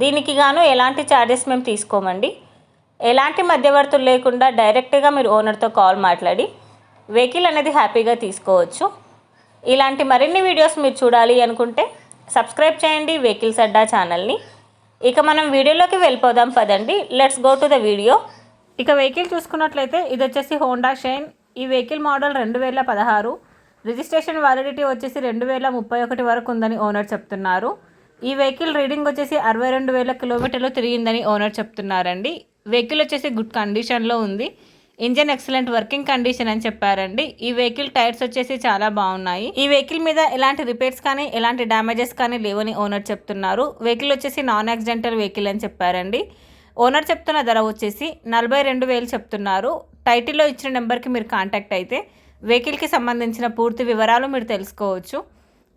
దీనికి గాను ఎలాంటి ఛార్జెస్ మేము తీసుకోమండి. ఎలాంటి మధ్యవర్తులు లేకుండా డైరెక్ట్గా మీరు ఓనర్తో కాల్ మాట్లాడి వెహికల్ అనేది హ్యాపీగా తీసుకోవచ్చు. ఇలాంటి మరిన్ని వీడియోస్ మీరు చూడాలి అనుకుంటే సబ్స్క్రైబ్ చేయండి వెహికల్స్ అడ్డా ఛానల్ని ఇక మనం వీడియోలోకి వెళ్ళిపోదాం పదండి. Let's go to the video ఇక వెహికల్ చూసుకున్నట్లయితే ఇది వచ్చేసి హోండా షైన్ ఈ వెహికల్ మోడల్ రెండు వేల పదహారు. రిజిస్ట్రేషన్ వ్యాలిడిటీ వచ్చేసి రెండు వేల ముప్పై ఒకటి వరకు ఉందని ఓనర్ చెప్తున్నారు. ఈ వెహికల్ రీడింగ్ వచ్చేసి అరవై రెండు వేల కిలోమీటర్లు తిరిగిందని ఓనర్ చెప్తున్నారండి. వెహికల్ వచ్చేసి గుడ్ కండిషన్లో ఉంది. ఇంజన్ ఎక్సలెంట్ వర్కింగ్ కండిషన్ అని చెప్పారండి. ఈ వెహికల్ టైర్స్ వచ్చేసి చాలా బాగున్నాయి. ఈ వెహికల్ మీద ఎలాంటి రిపేర్స్ కానీ ఎలాంటి డ్యామేజెస్ కానీ లేవని ఓనర్ చెప్తున్నారు. వెహికల్ వచ్చేసి నాన్ యాక్సిడెంటల్ వెహికల్ అని చెప్పారండి. ఓనర్ చెప్తున్న ధర వచ్చేసి నలభై రెండు వేలు చెప్తున్నారు. టైటిల్లో ఇచ్చిన నెంబర్కి మీరు కాంటాక్ట్ అయితే వెహికల్కి సంబంధించిన పూర్తి వివరాలు మీరు తెలుసుకోవచ్చు.